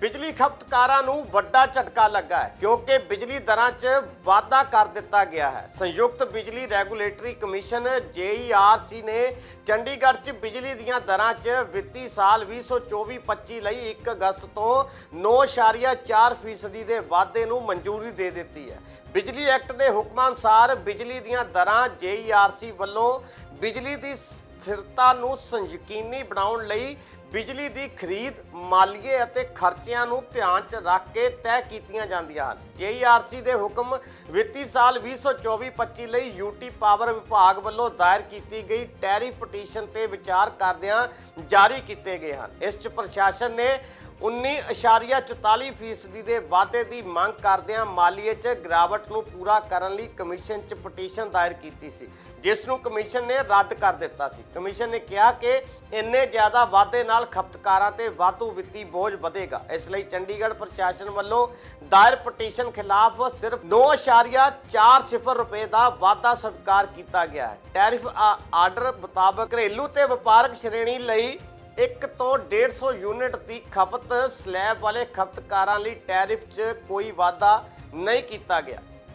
ਬਿਜਲੀ ਖਪਤਕਾਰਾਂ ਨੂੰ ਵੱਡਾ ਝਟਕਾ ਲੱਗਾ ਹੈ, ਕਿਉਂਕਿ ਬਿਜਲੀ ਦਰਾਂ 'ਚ ਵਾਧਾ ਕਰ ਦਿੱਤਾ ਗਿਆ ਹੈ। ਸੰਯੁਕਤ ਬਿਜਲੀ ਰੈਗੂਲੇਟਰੀ ਕਮਿਸ਼ਨ JERC ਨੇ ਚੰਡੀਗੜ੍ਹ 'ਚ ਬਿਜਲੀ ਦੀਆਂ ਦਰਾਂ 'ਚ ਵਿੱਤੀ ਸਾਲ 2024-25 ਲਈ 1 ਅਗਸਤ ਤੋਂ 9.4 ਫੀਸਦੀ ਦੇ ਵਾਧੇ ਨੂੰ ਮਨਜ਼ੂਰੀ ਦੇ ਦਿੱਤੀ ਹੈ। ਬਿਜਲੀ ਐਕਟ ਦੇ ਹੁਕਮਾਂ ਅਨੁਸਾਰ ਬਿਜਲੀ ਦੀਆਂ ਦਰਾਂ JERC ਵੱਲੋਂ ਬਿਜਲੀ ਦੀ ਸਥਿਰਤਾ ਨੂੰ ਸੰ- ਯਕੀਨੀ ਬਣਾਉਣ ਲਈ ਬਿਜਲੀ ਦੀ ਖਰੀਦ, ਮਾਲੀਏ ਅਤੇ ਖਰਚਿਆਂ ਨੂੰ ਧਿਆਨ 'ਚ ਰੱਖ ਕੇ ਤੈਅ ਕੀਤੀਆਂ ਜਾਂਦੀਆਂ ਹਨ। JERC ਦੇ ਹੁਕਮ ਵਿੱਤੀ ਸਾਲ 2024-25 ਲਈ ਯੂਟੀ ਪਾਵਰ ਵਿਭਾਗ ਵੱਲੋਂ ਦਾਇਰ ਕੀਤੀ ਗਈ ਟੈਰਿਫ ਪਟੀਸ਼ਨ ਤੇ ਵਿਚਾਰ ਕਰਦਿਆਂ ਜਾਰੀ ਕੀਤੇ ਗਏ ਹਨ। ਇਸ 'ਚ ਪ੍ਰਸ਼ਾਸਨ ਨੇ 19.44 ਫੀਸਦੀ ਦੇ ਵਾਧੇ ਦੀ ਮੰਗ ਕਰਦਿਆਂ ਮਾਲੀਏ 'ਚ ਗਿਰਾਵਟ ਨੂੰ ਪੂਰਾ ਕਰਨ ਲਈ ਕਮਿਸ਼ਨ 'ਚ ਪਟੀਸ਼ਨ ਦਾਇਰ ਕੀਤੀ ਸੀ, ਜਿਸ ਨੂੰ ਕਮਿਸ਼ਨ ਨੇ ਰੱਦ ਕਰ ਦਿੱਤਾ ਸੀ। ਕਮਿਸ਼ਨ ਨੇ ਕਿਹਾ ਕਿ ਇੰਨੇ ਜ਼ਿਆਦਾ ਵਾਧੇ ਨਾਲ ਖਪਤਕਾਰਾਂ ਤੇ ਵਾਧੂ ਵਿੱਤੀ ਬੋਝ ਵਧੇਗਾ। ਇਸ ਲਈ ਚੰਡੀਗੜ੍ਹ ਪ੍ਰਸ਼ਾਸਨ ਵੱਲੋਂ ਦਾਇਰ ਪਟੀਸ਼ਨ ਖਿਲਾਫ ਸਿਰਫ 9.40 ਰੁਪਏ ਦਾ ਵਾਧਾ ਸਵੀਕਾਰ ਕੀਤਾ ਗਿਆ ਹੈ। ਟੈਰਿਫ ਆ- ਆਰਡਰ ਮੁਤਾਬਕ ਘਰੇਲੂ ਤੇ ਵਪਾਰਕ ਸ਼੍ਰੇਣੀ ਲਈ 1 ਤੋਂ 150 ਯੂਨਿਟ ਦੀ ਖਪਤ ਸਲੈਬ ਵਾਲੇ ਖਪਤਕਾਰਾਂ ਲਈ ਟੈਰਿਫ 'ਚ ਕੋਈ ਵਾਧਾ ਨਹੀਂ ਕੀਤਾ ਗਿਆ।